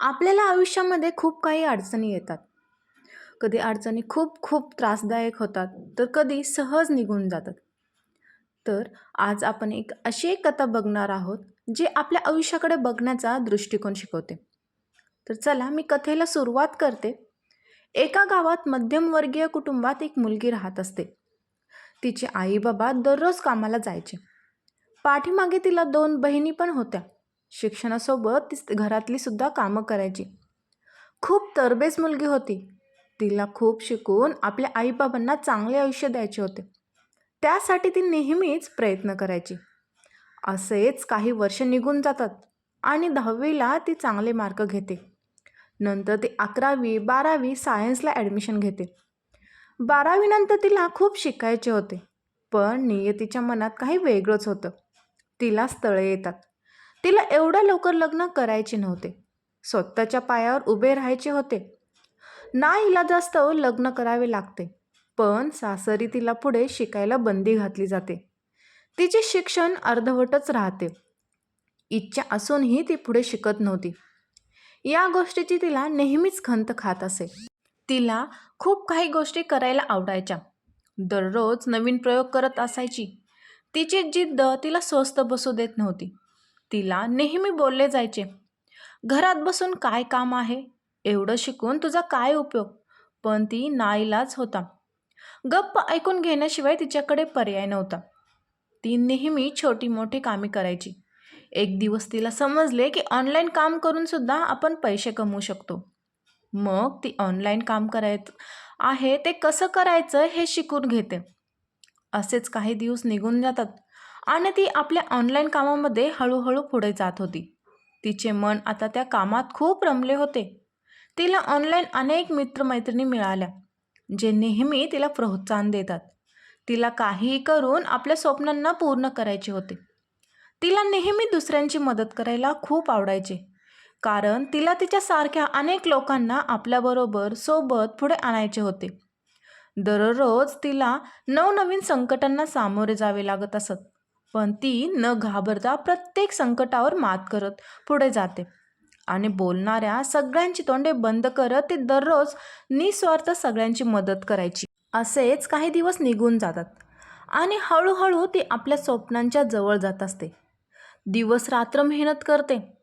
आपल्याला आयुष्यामध्ये खूप काही अडचणी येतात. कधी अडचणी खूप खूप त्रासदायक होतात तर कधी सहज निघून जातात. तर आज आपण एक अशी एक कथा बघणार आहोत जी आपल्या आयुष्याकडे बघण्याचा दृष्टिकोन शिकवते. तर चला मी कथेला सुरुवात करते. एका गावात मध्यमवर्गीय कुटुंबात एक मुलगी राहत असते. तिचे आई बाबा दररोज कामाला जायचे. पाठीमागे तिला दोन बहिणी पण होत्या. शिक्षणासोबत ती घरातली सुद्धा कामं करायची. खूप तरबेज मुलगी होती. तिला खूप शिकून आपल्या आईबाबांना चांगले आयुष्य द्यायचे होते. त्यासाठी ती नेहमीच प्रयत्न करायची. असेच काही वर्ष निघून जातात आणि दहावीला ती चांगले मार्क घेते. नंतर ती अकरावी बारावी सायन्सला ॲडमिशन घेते. बारावीनंतर तिला खूप शिकायचे होते. पण नियतीच्या मनात काही वेगळंच होतं. तिला स्थळे येतात. तिला एवढ्या लवकर लग्न करायचे नव्हते. स्वतःच्या पायावर उभे राहायचे होते. ना इलाजास्तव लग्न करावे लागते पण सासरी तिला पुढे शिकायला बंदी घातली जाते. तिचे शिक्षण अर्धवटच राहते. इच्छा असूनही ती पुढे शिकत नव्हती. या गोष्टीची तिला नेहमीच खंत खात असे. तिला खूप काही गोष्टी करायला आवडायच्या. दररोज नवीन प्रयोग करत असायची. तिची जिद्द तिला स्वस्त बसू देत नव्हती. तिला नेहमी बोलले जायचे घरात बसून काय काम आहे? एवढं शिकून तुझा काय उपयोग? पण ती नाईलाज होता. गप्प ऐकून घेण्याशिवाय तिच्याकडे पर्याय नव्हता. ती नेहमी छोटी मोठी कामे करायची. एक दिवस तिला समजले की ऑनलाईन काम करूनसुद्धा आपण पैसे कमवू शकतो. मग ती ऑनलाईन काम करायचं आहे ते कसं करायचं हे शिकून घेते. असेच काही दिवस निघून जातात. आणि ती आपल्या ऑनलाईन कामामध्ये हळूहळू पुढे जात होती. तिचे मन आता त्या कामात खूप रमले होते. तिला ऑनलाईन अनेक मित्रमैत्रिणी मिळाल्या जे नेहमी तिला प्रोत्साहन देतात. तिला काहीही करून आपल्या स्वप्नांना पूर्ण करायचे होते. तिला नेहमी दुसऱ्यांची मदत करायला खूप आवडायचे कारण तिला तिच्यासारख्या अनेक लोकांना आपल्याबरोबर सोबत पुढे आणायचे होते. दररोज तिला नवनवीन संकटांना सामोरे जावे लागत असत. पण ती न घाबरता प्रत्येक संकटावर मात करत पुढे जाते. आणि बोलणाऱ्या सगळ्यांची तोंडे बंद करत ती दररोज निस्वार्थ सगळ्यांची मदत करायची. असेच काही दिवस निघून जातात. आणि हळूहळू ती आपल्या स्वप्नांच्या जवळ जात असते. दिवस रात्र मेहनत करते.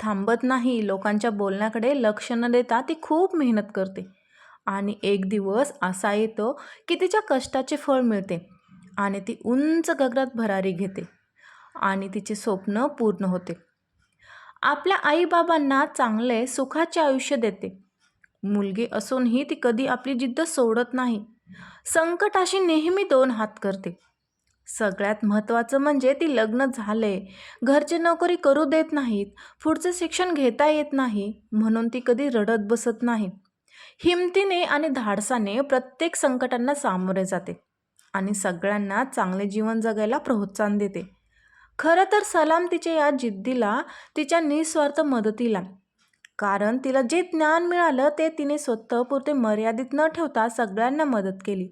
थांबत नाही लोकांच्या बोलण्याकडे लक्ष न देता ती खूप मेहनत करते. आणि एक दिवस असा येतो की तिच्या कष्टाचे फळ मिळते. आणि ती उंच गगनात भरारी घेते आणि तिचे स्वप्न पूर्ण होते. आपल्या आईबाबांना चांगले सुखाचे आयुष्य देते. मुलगी असूनही ती कधी आपली जिद्द सोडत नाही. संकटाशी नेहमी दोन हात करते. सगळ्यात महत्त्वाचं म्हणजे ती लग्न झाले घरचे नोकरी करू देत नाहीत पुढचं शिक्षण घेता येत नाही म्हणून ती कधी रडत बसत नाही. हिमतीने आणि धाडसाने प्रत्येक संकटांना सामोरे जाते. आणि सगळ्यांना चांगले जीवन जगायला प्रोत्साहन देते. खरं तर सलाम तिच्या या जिद्दीला तिच्या निस्वार्थ मदतीला. कारण तिला जे ज्ञान मिळालं ते तिने स्वतःपुरते मर्यादित न ठेवता सगळ्यांना मदत केली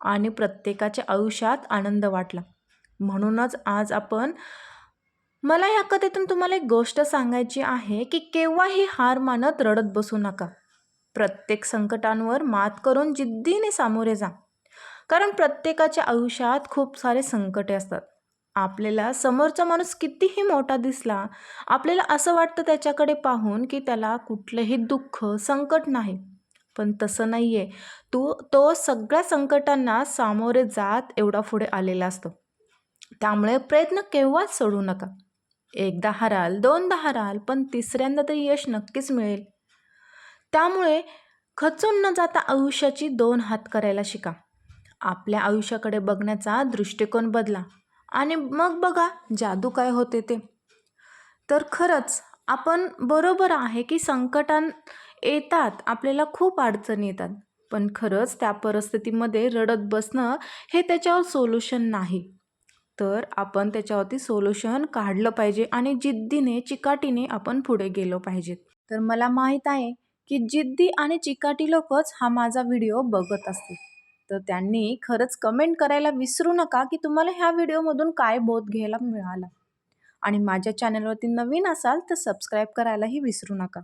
आणि प्रत्येकाच्या आयुष्यात आनंद वाटला. म्हणूनच आज आपण मला या कथेतून तुम्हाला एक गोष्ट सांगायची आहे की केव्हाही हार मानत रडत बसू नका. प्रत्येक संकटांवर मात करून जिद्दीने सामोरे जा. कारण प्रत्येकाच्या आयुष्यात खूप सारे संकटे असतात. आपल्याला समोरचा माणूस कितीही मोठा दिसला आपल्याला असं वाटतं त्याच्याकडे पाहून की त्याला कुठलंही दुःख संकट नाही. पण तसं नाही आहे तू तो सगळ्या संकटांना सामोरे जात एवढा पुढे आलेला असतो. त्यामुळे प्रयत्न केव्हाच सोडू नका. एकदा हराल दोनदा हराल पण तिसऱ्यांदा तरी यश नक्कीच मिळेल. त्यामुळे खचून न जाता आयुष्याची दोन हात करायला शिका. आपल्या आयुष्याकडे बघण्याचा दृष्टिकोन बदला. आणि मग बघा जादू काय होते ते. तर खरंच आपण बरोबर आहे की संकटां येतात आपल्याला खूप अडचणी येतात. पण खरंच त्या परिस्थितीमध्ये रडत बसणं हे त्याच्यावर सोल्युशन नाही. तर आपण त्याच्यावरती सोल्युशन काढलं पाहिजे आणि जिद्दीने चिकाटीने आपण पुढे गेलो पाहिजेत. तर मला माहीत आहे की जिद्दी आणि चिकाटी लोकच हा माझा व्हिडिओ बघत असतील. तर त्यांनी खरंच कमेंट करायला विसरू नका की तुम्हाला ह्या व्हिडिओमधून काय बोध घ्यायला मिळाला. आणि माझ्या चॅनलवरती नवीन असाल तर सबस्क्राईब करायलाही विसरू नका.